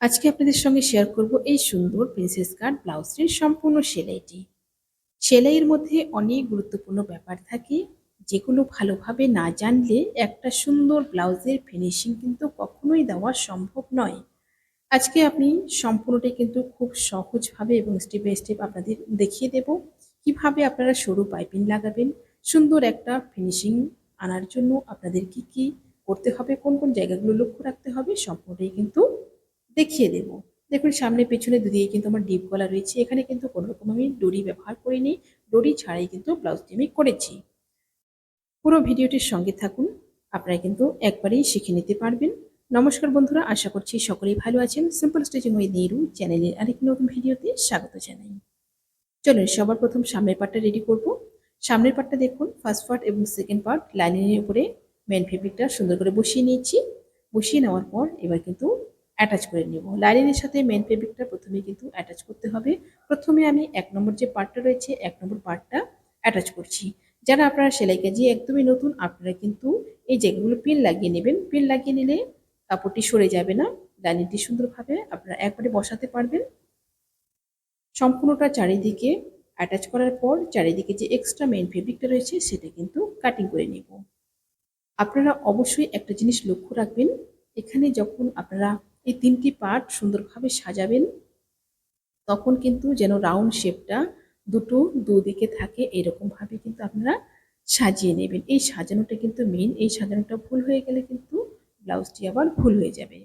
আজকে আপনাদের সঙ্গে শেয়ার করব এই সুন্দর প্রিন্সেস কাট ব্লাউজটির সম্পূর্ণ সেলাইটি। সেলাইয়ের মধ্যে অনেক গুরুত্বপূর্ণ ব্যাপার থাকে, যেগুলো ভালোভাবে না জানলে একটা সুন্দর ব্লাউজের ফিনিশিং কিন্তু কখনোই দেওয়া সম্ভব নয়। আজকে আপনি সম্পূর্ণটাই কিন্তু খুব সহজভাবে এবং স্টেপ বাই স্টেপ আপনাদের দেখিয়ে দেব, কীভাবে আপনারা সরু পাইপিং লাগাবেন, সুন্দর একটা ফিনিশিং আনার জন্য আপনাদের কি কি করতে হবে, কোন কোন জায়গাগুলো লক্ষ্য রাখতে হবে, সম্পূর্ণটাই কিন্তু দেখিয়ে দেব। দেখুন, সামনে, পেছনে দুদিকে কিন্তু আমার ডিপ গলা রয়েছে। এখানে কিন্তু কোনো রকম আমি ডরি ব্যবহার করিনি। ডরি ছাড়াই কিন্তু ব্লাউজটি আমি করেছি। পুরো ভিডিওটির সঙ্গে থাকুন। আপনারা কিন্তু একবারেই শিখে নিতে পারবেন। নমস্কার বন্ধুরা, আশা করছি সকলেই ভালো আছেন। সিম্পল স্টেচিং উইথ নিরু চ্যানেলের আরেকটি নতুন ভিডিওতে স্বাগত জানাই। চলুন, সবার প্রথম সামনের পার্টটা রেডি করব। সামনের পার্টটা দেখুন ফার্স্ট পার্ট এবং সেকেন্ড পার্ট লাইনিংয়ের উপরে মেন ফেব্রিকটা সুন্দর করে বসিয়ে নিয়েছি। বসিয়ে নেওয়ার পর এবার কিন্তু অ্যাটাচ করে নেব। লাইনিংয়ের সাথে মেন ফেব্রিকটা প্রথমে কিন্তু অ্যাটাচ করতে হবে। প্রথমে আমি এক নম্বর যে পার্টটা রয়েছে, এক নম্বর পার্টটা অ্যাটাচ করছি। যারা আপনারা সেলাই কাজে একদমই নতুন, আপনারা কিন্তু এই জায়গাগুলো পিন লাগিয়ে নেবেন পিন লাগিয়ে নিলে কাপড়টি সরে যাবে না। লাইনিংটি সুন্দরভাবে আপনারা একবারে বসাতে পারবেন। সম্পূর্ণটা চারিদিকে অ্যাটাচ করার পর চারিদিকে যে এক্সট্রা মেন ফেব্রিকটা রয়েছে, সেটা কিন্তু কাটিং করে নেব। আপনারা অবশ্যই একটা জিনিস লক্ষ্য রাখবেন, এখানে যখন আপনারা এই তিনটি পার্ট সুন্দরভাবে সাজাবেন। তখন কিন্তু যেন রাউন্ড শেপটা দুটো দুদিকে থাকে, এরকমভাবে কিন্তু আপনারা সাজিয়ে নেবেন। এই সাজানোটা কিন্তু মেন এই সাজানোটা ভুল হয়ে গেলে কিন্তু ব্লাউজটি আবার ভুল হয়ে যাবে।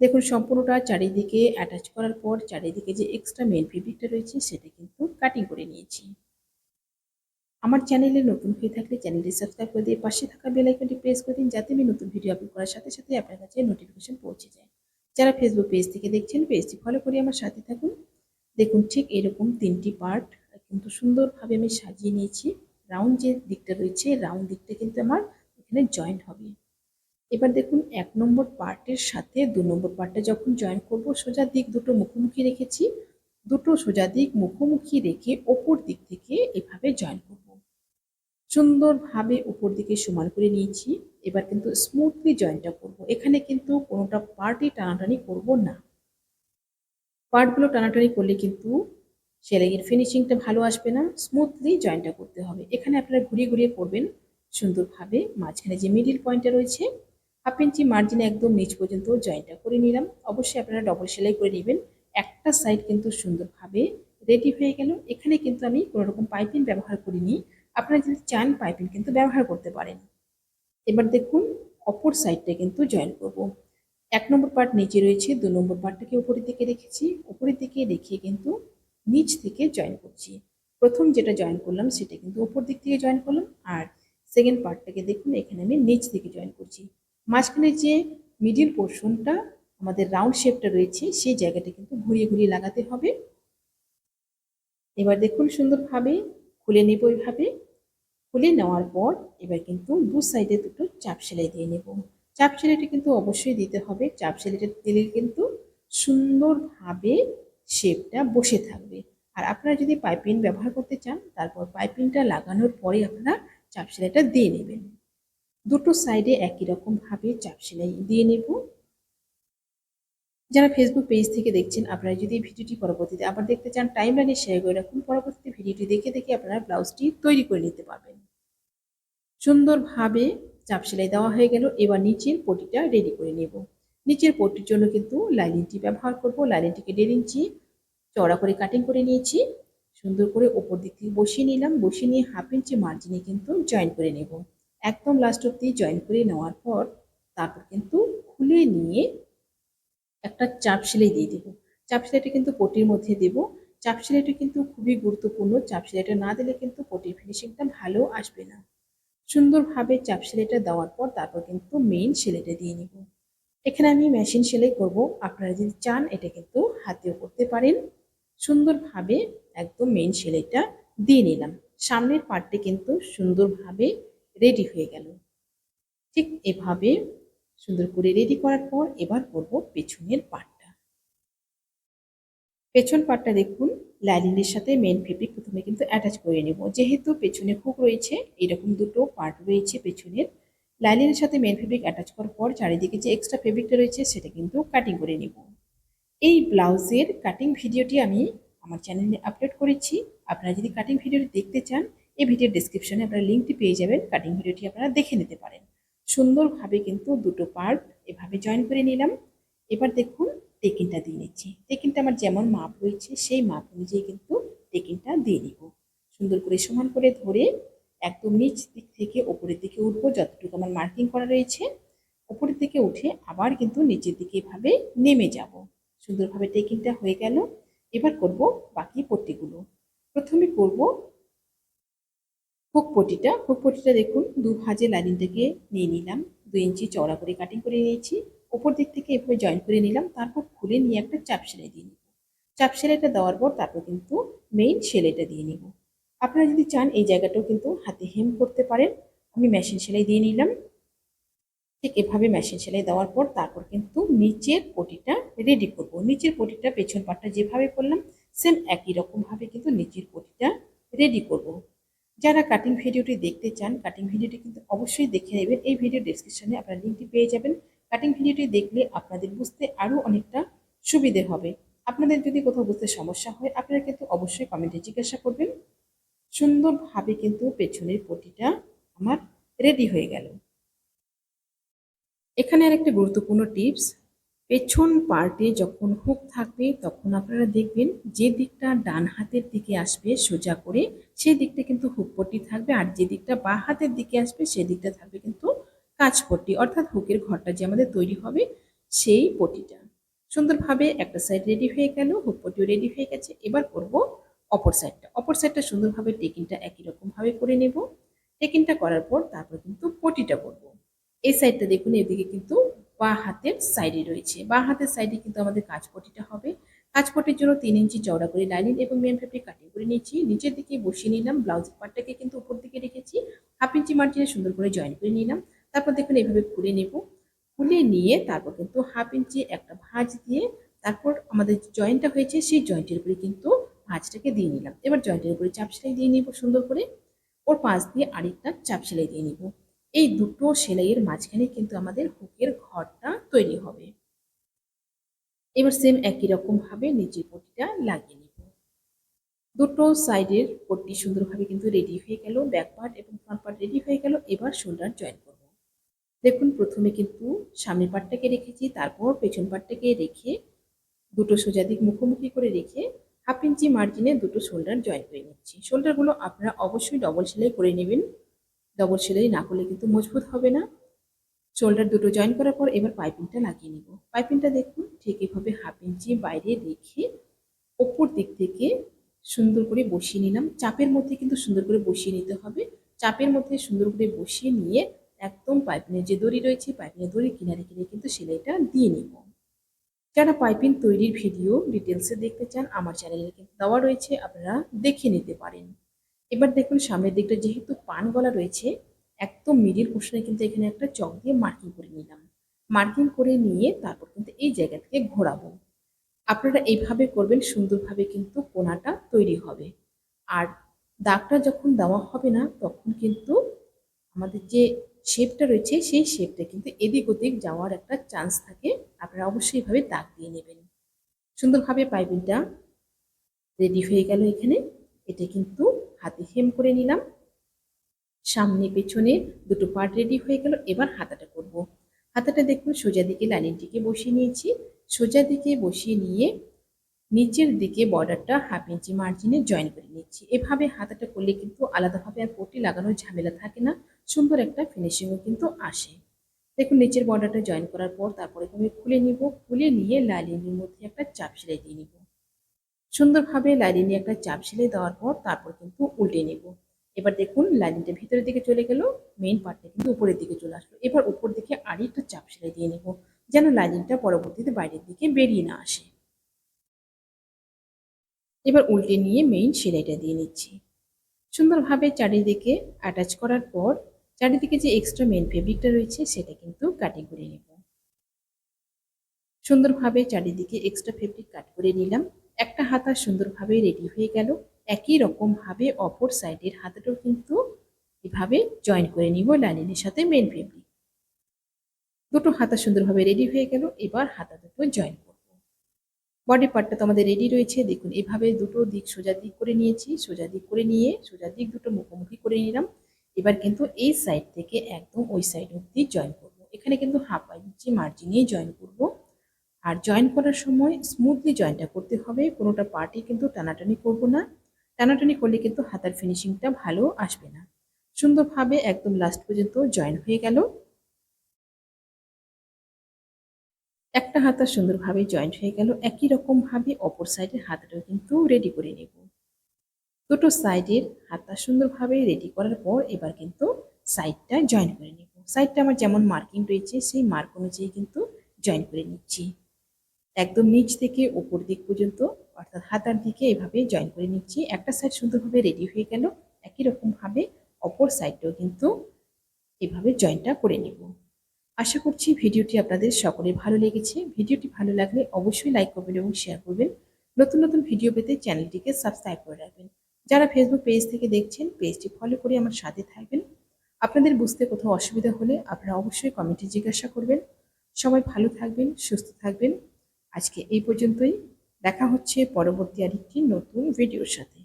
দেখুন, সম্পূর্ণটা চারিদিকে অ্যাটাচ করার পর চারিদিকে যে এক্সট্রা মেন ফেব্রিকটা রয়েছে, সেটা কিন্তু কাটিং করে নিয়েছি। আমার চ্যানেলে নতুন হয়ে থাকলে চ্যানেলটি সাবস্ক্রাইব করে দিয়ে পাশে থাকা বেল আইকনটি প্রেস করে দিন, যাতে আমি নতুন ভিডিও আপলোড করার সাথে সাথে আপনার কাছে নোটিফিকেশন পৌঁছে যায়। যারা ফেসবুক পেজ থেকে দেখছেন পেজটি ফলো করে আমার সাথে থাকুন। দেখুন ঠিক এরকম তিনটি পার্ট কিন্তু সুন্দরভাবে আমি সাজিয়ে নিয়েছি। রাউন্ড যে দিকটা রয়েছে রাউন্ড দিকটা কিন্তু আমার এখানে জয়েন্ট হবে। এবার দেখুন এক নম্বর পার্টের সাথে দু নম্বর পার্টটা যখন জয়েন করব, সোজা দিক দুটো মুখোমুখি রেখেছি। দুটো সোজা দিক মুখোমুখি রেখে ওপর দিক থেকে এভাবে জয়েন করব। সুন্দরভাবে উপর দিকে সমান করে নিয়েছি। এবার কিন্তু স্মুথলি জয়েন্টটা করব। এখানে কিন্তু কোনোটা পার্টই টানাটানি করব না। পার্টগুলো টানাটানি করলে কিন্তু সেলাইয়ের ফিনিশিংটা ভালো আসবে না। স্মুথলি জয়েন্টটা করতে হবে। এখানে আপনারা ঘুরিয়ে ঘুরিয়ে করবেন সুন্দরভাবে। মাঝখানে যে মিডিল পয়েন্টটা রয়েছে হাফ ইঞ্চি মার্জিনে একদম নিচ পর্যন্ত জয়েন্টটা করে নিলাম। অবশ্যই আপনারা ডবল সেলাই করে নেবেন। একটা সাইড কিন্তু সুন্দরভাবে রেডি হয়ে গেল। এখানে কিন্তু আমি কোনো রকম পাইপিং ব্যবহার করিনি। আপনারা যদি চান পাইপিং কিন্তু ব্যবহার করতে পারেন। এবার দেখুন, অপর সাইডটা কিন্তু জয়েন করব। এক নম্বর পার্ট নিচে রয়েছে, দু নম্বর পার্টটাকে উপরের দিকে রেখেছি। উপরের দিকে রেখে কিন্তু নিচ থেকে জয়েন করছি। প্রথম যেটা জয়েন করলাম সেটা কিন্তু উপর দিক থেকে জয়েন করলাম। আর সেকেন্ড পার্টটাকে দেখুন, এখানে আমি নিচ থেকে জয়েন করছি। মাঝখানে যে মিডিল পোর্শনটা, আমাদের রাউন্ড শেপটা রয়েছে, সেই জায়গাটা কিন্তু ঘুরিয়ে ঘুরিয়ে লাগাতে হবে। এবার দেখুন সুন্দরভাবে খুলে নেব এইভাবে খুলে নেওয়ার পর এবার কিন্তু দু সাইডে দুটো চাপ সেলাই দিয়ে নেব। চাপ সেলাইটা কিন্তু অবশ্যই দিতে হবে। চাপ সেলাইটা দিলে কিন্তু সুন্দরভাবে শেপটা বসে থাকবে। আর আপনারা যদি পাইপিং ব্যবহার করতে চান, তারপর পাইপিংটা লাগানোর পরে আপনারা চাপ সেলাইটা দিয়ে নেবেন। দুটো সাইডে একই রকমভাবে চাপ সেলাই দিয়ে নেব। যারা ফেসবুক পেজ থেকে দেখছেন, আপনারা যদি ভিডিওটি পরবর্তীতে আবার দেখতে চান টাইম লাইনে শেয়ার করে রাখুন। পরবর্তীতে ভিডিওটি দেখে দেখে আপনারা ব্লাউজটি তৈরি করে নিতে পারবেন। সুন্দরভাবে চাপ সেলাই দেওয়া হয়ে গেল। এবার নিচের পটিটা রেডি করে নেব। নিচের পটির জন্য কিন্তু লাইনিংটি ব্যবহার করব। লাইনিংটিকে দেড় ইঞ্চি চড়া করে কাটিং করে নিয়েছি। সুন্দর করে ওপর দিক থেকে বসিয়ে নিলাম। বসিয়ে নিয়ে হাফ ইঞ্চি মার্জিনে কিন্তু জয়েন করে নেব। একদম লাস্ট অব্দি জয়েন করে নেওয়ার পর তারপর কিন্তু খুলে নিয়ে একটা চাপ সেলাই দিয়ে দেবো। চাপ সেলাইটা কিন্তু পটির মধ্যে দেব। চাপ সেলাইটা কিন্তু খুবই গুরুত্বপূর্ণ। চাপ সেলাইটা না দিলে কিন্তু পটির ফিনিশিংটা ভালো আসবে না। সুন্দরভাবে চাপ সেলাইটা দেওয়ার পর তারপর কিন্তু মেইন সেলাইটা দিয়ে নিব। এখানে আমি মেশিন সেলাই করব। আপনারা যদি চান, এটা কিন্তু হাতেও করতে পারেন। সুন্দরভাবে একদম মেইন সেলাইটা দিয়ে নিলাম। সামনের পার্টটি কিন্তু সুন্দরভাবে রেডি হয়ে গেল। ঠিক এভাবে সুন্দর করে রেডি করার পর এবার করব পেছনের পার্টটা পেছন পার্টটা দেখুন লাইনিংয়ের সাথে মেন ফেব্রিক প্রথমে কিন্তু অ্যাটাচ করে নেব। যেহেতু পেছনে হুক রয়েছে, এরকম দুটো পার্ট রয়েছে পেছনের। লাইনিংয়ের সাথে মেন ফেব্রিক অ্যাটাচ করার পর চারিদিকে যে এক্সট্রা ফেব্রিকটা রয়েছে, সেটা কিন্তু কাটিং করে নেব। এই ব্লাউজের কাটিং ভিডিওটি আমি আমার চ্যানেলে আপলোড করেছি। আপনারা যদি কাটিং ভিডিওটি দেখতে চান, এই ভিডিওর ডিসক্রিপশনে আপনারা লিঙ্কটি পেয়ে যাবেন। কাটিং ভিডিওটি আপনারা দেখে নিতে পারেন। সুন্দরভাবে কিন্তু দুটো পার্ট এভাবে জয়েন করে নিলাম। এবার দেখুন টেকিনটা দিয়ে নিচ্ছি। টেকিনটা আমার যেমন মাপ রয়েছে, সেই মাপ অনুযায়ী কিন্তু টেকিনটা দিয়ে নিব। সুন্দর করে সমান করে ধরে একদম নিচ দিক থেকে ওপরের দিকে উঠবো, যতটুকু আমার মার্কিং করা রয়েছে। ওপরের দিকে উঠে আবার কিন্তু নিচের দিকে এভাবে নেমে যাব। সুন্দরভাবে টেকিংটা হয়ে গেল। এবার করব বাকি পট্টিগুলো। প্রথমে করব হুক পটিটা হুক পটিটা দেখুন, দু ভাজে লাইনিংটাকে নিয়ে নিলাম। দু ইঞ্চি চওড়া করে কাটিং করে নিয়েছি। ওপর দিক থেকে এভাবে জয়েন করে নিলাম। তারপর খুলে নিয়ে একটা চাপ সেলাই দিয়ে নিব। চাপ সেলাইটা দেওয়ার পর তারপর কিন্তু মেইন সেলাইটা দিয়ে নিব। আপনারা যদি চান এই জায়গাটাও কিন্তু হাতে হেম করতে পারেন। আমি মেশিন সেলাই দিয়ে নিলাম। ঠিক এভাবে মেশিন সেলাই দেওয়ার পর তারপর কিন্তু নিচের পটিটা রেডি করব। নিচের পটিটা পেছন পাটটা যেভাবে করলাম সেম একই রকমভাবে কিন্তু নিচের পটিটা রেডি করব। যারা কাটিং ভিডিওটি দেখতে চান কাটিং ভিডিওটি কিন্তু অবশ্যই দেখে নেবেন। এই ভিডিও ডিসক্রিপশনে আপনারা লিঙ্কটি পেয়ে যাবেন। কাটিং ভিডিওটি দেখলে আপনাদের বুঝতে আরও অনেকটা সুবিধে হবে। আপনাদের যদি কোথাও বুঝতে সমস্যা হয়, আপনারা কিন্তু অবশ্যই কমেন্টে জিজ্ঞাসা করবেন। সুন্দরভাবে কিন্তু পেছনের পটিটা আমার রেডি হয়ে গেল। এখানে আর একটা গুরুত্বপূর্ণ টিপস পেছন পার্টে যখন হুক থাকবে, তখন আপনারা দেখবেন যে দিকটা ডান হাতের দিকে আসবে সোজা করে, সেই দিকটা কিন্তু হুক পট্টি থাকবে আর যে দিকটা বা হাতের দিকে আসবে, সেই দিকটা থাকবে কিন্তু কাঁচ পট্টি অর্থাৎ হুকের ঘরটা যে আমাদের তৈরি হবে সেই পটিটা সুন্দরভাবে একটা সাইড রেডি হয়ে গেল, হুক পট্টিও রেডি হয়ে গেছে। এবার করব অপর সাইডটা অপর সাইডটা সুন্দরভাবে টেকিংটা একই রকমভাবে করে নেব। টেকিংটা করার পর তারপর কিন্তু পটিটা করব। এই সাইডটা দেখুন, এদিকে কিন্তু বা হাতের সাইডে রয়েছে। বা হাতের সাইডে কিন্তু আমাদের কাজপটিটা হবে। কাজপটির জন্য তিন ইঞ্চি চওড়া করে লাইনিং এবং মেন ফেব্রিক কাটিং করে নিয়েছি। নিচের দিকে বসিয়ে নিলাম ব্লাউজের পার্টটাকে কিন্তু উপর দিকে রেখেছি। হাফ ইঞ্চি মার্জিনে সুন্দর করে জয়েন করে নিলাম। তারপর দেখুন এভাবে খুলে নেব। খুলে নিয়ে তারপর কিন্তু হাফ ইঞ্চি একটা ভাঁজ দিয়ে তারপর আমাদের জয়েন্টটা হয়েছে, সেই জয়েন্টের উপরে কিন্তু ভাঁজটাকে দিয়ে নিলাম। এবার জয়েন্টের উপরে চাপ সেলাই দিয়ে নিব সুন্দর করে। ওর পাশ দিয়ে আরেকটা চাপ সেলাই দিয়ে নিব। এই দুটো সেলাইয়ের মাঝখানে কিন্তু আমাদের হুকের ঘরটা তৈরি হবে। এবার সেম একই রকম ভাবে নিচের পট্টিটা লাগিয়ে নিব। দুটো সাইডের পট্টি সুন্দরভাবে কিন্তু রেডি হয়ে গেল ব্যাক পার্ট এবং ফ্রন্ট পার্ট রেডি হয়ে গেল। এবার শোল্ডার জয়েন করব। দেখুন, প্রথমে কিন্তু সামনের পার্টটাকে রেখেছি, তারপর পেছন পার্টটাকে রেখে দুটো সোজা দিক মুখোমুখি করে রেখে হাফ ইঞ্চি মার্জিনে দুটো শোল্ডার জয়েন করে নিচ্ছি। শোল্ডারগুলো আপনারা অবশ্যই ডবল সেলাই করে নেবেন। ডবল সেলাই না করলে কিন্তু মজবুত হবে না। শোল্ডার দুটো জয়েন করার পর এবার পাইপিংটা লাগিয়ে নিব। পাইপিংটা দেখুন ঠিক এভাবে হাফ ইঞ্চি বাইরে রেখে ওপর দিক থেকে সুন্দর করে বসিয়ে নিলাম। চাপের মধ্যে কিন্তু সুন্দর করে বসিয়ে নিতে হবে। চাপের মধ্যে সুন্দর করে বসিয়ে নিয়ে একদম পাইপিংয়ের যে দড়ি রয়েছে পাইপিংয়ের দড়ি কিনারে কিনে কিন্তু সেলাইটা দিয়ে নিব। যারা পাইপিং তৈরির ভিডিও ডিটেলসে দেখতে চান, আমার চ্যানেলে কিন্তু দেওয়া রয়েছে, আপনারা দেখে নিতে পারেন। এবার দেখুন সামনের দিকটা যেহেতু পান গলা রয়েছে, একদম মিডিল পোর্শনে কিন্তু এখানে একটা চক দিয়ে মার্কিং করে নিলাম। মার্কিং করে নিয়ে তারপর কিন্তু এই জায়গা থেকে ঘোরাবো। আপনারা এইভাবে করবেন, সুন্দরভাবে কিন্তু কোনাটা তৈরি হবে। আর দাগটা যখন দেওয়া হবে না, তখন কিন্তু আমাদের যে শেপটা রয়েছে, সেই শেপটা কিন্তু এদিক ওদিক যাওয়ার একটা চান্স থাকে। আপনারা অবশ্যই এভাবে দাগ দিয়ে নেবেন। সুন্দরভাবে পাইপিংটা রেডি হয়ে গেল এখানে। এটা কিন্তু হাতে হেম করে নিলাম। সামনে পেছনে দুটো পার্ট রেডি হয়ে গেল, এবার হাতাটা করব। হাতাটা দেখুন, সোজা দিকে লাইনিংটিকে বসিয়ে নিয়েছি। সোজা দিকে বসিয়ে নিয়ে নিচের দিকে বর্ডারটা হাফ ইঞ্চি মার্জিনে জয়েন করে নিচ্ছি। এভাবে হাতাটা করলে কিন্তু আলাদাভাবে আর পটি লাগানোর ঝামেলা থাকে না। সুন্দর একটা ফিনিশিংও কিন্তু আসে। দেখুন, নিচের বর্ডারটা জয়েন করার পর তারপরে আমি খুলে নিব। খুলে নিয়ে লাইনিংয়ের মধ্যে একটা চাপ সেলাই দিয়ে নিব। সুন্দরভাবে লাইনিংয়ে একটা চাপ সেলাই দেওয়ার পর তারপর কিন্তু উল্টে নেব। এবার দেখুন লাইনিংটা ভিতরের দিকে চলে গেল মেইন পার্টটা কিন্তু উপরের দিকে চলে আসলো। এবার উপর দিকে আরেকটা চাপ সেলাই দিয়ে নেব, যেন লাইনিংটা পরবর্তীতে বাইরের দিকে বেরিয়ে না আসে। এবার উল্টে নিয়ে মেইন সেলাইটা দিয়ে নিচ্ছি। সুন্দরভাবে চারিদিকে অ্যাটাচ করার পর চারিদিকে যে এক্সট্রা মেইন ফেব্রিকটা রয়েছে সেটা কিন্তু কাটিং করে নেব। সুন্দরভাবে চারিদিকে এক্সট্রা ফেব্রিক কাট করে নিলাম। একটা হাতা সুন্দরভাবে রেডি হয়ে গেল। একই রকমভাবে অপর সাইডের হাতাটাও কিন্তু এভাবে জয়েন করে নিব লাইনিংয়ের সাথে মেন ফেব্রিক দুটো হাতা সুন্দরভাবে রেডি হয়ে গেল, এবার হাতা দুটো জয়েন করব। বডি পার্টটা তো আমাদের রেডি রয়েছে। দেখুন, এভাবে দুটো দিক সোজা দিক করে নিয়েছি, সোজা দিক করে নিয়ে, সোজা দিক দুটো মুখোমুখি করে নিলাম। এবার কিন্তু এই সাইড থেকে একদম ওই সাইড অব্দি জয়েন করব। এখানে কিন্তু হাফ ইঞ্চি মার্জিনেই জয়েন করব। আর জয়েন করার সময় স্মুথলি জয়েনটা করতে হবে। কোনোটা পার্টি কিন্তু টানাটানি করব না। টানাটানি করলে কিন্তু হাতার ফিনিশিংটা ভালো আসবে না। সুন্দরভাবে একদম লাস্ট পর্যন্ত জয়েন হয়ে গেল। একটা হাতা সুন্দরভাবে জয়েন্ট হয়ে গেল। একই রকমভাবে অপর সাইডের হাতাটাও কিন্তু রেডি করে নেব। দুটো সাইডের হাতা সুন্দরভাবে রেডি করার পর এবার কিন্তু সাইডটা জয়েন করে নেব। সাইডটা আমার যেমন মার্কিং রয়েছে, সেই মার্ক অনুযায়ী কিন্তু জয়েন করে নিচ্ছি। একদম নিচ থেকে উপর দিক পর্যন্ত, অর্থাৎ হাতার দিকে এভাবে জয়েন করে নিচ্ছি। একটা সাইড সুন্দরভাবে রেডি হয়ে গেল। একই রকমভাবে অপর সাইডটাও কিন্তু এভাবে জয়েনটা করে নেব। আশা করছি ভিডিওটি আপনাদের সকলে ভালো লেগেছে। ভিডিওটি ভালো লাগলে অবশ্যই লাইক করবেন এবং শেয়ার করবেন। নতুন নতুন ভিডিও পেতে চ্যানেলটিকে সাবস্ক্রাইব করে রাখবেন। যারা ফেসবুক পেজ থেকে দেখছেন পেজটি ফলো করে আমার সাথে থাকবেন। আপনাদের বুঝতে কোথাও অসুবিধা হলে আপনারা অবশ্যই কমেন্টে জিজ্ঞাসা করবেন। সবাই ভালো থাকবেন, সুস্থ থাকবেন। আজকে এই পর্যন্তই। দেখা হচ্ছে পরবর্তী আরেকটি নতুন ভিডিওর সাথে।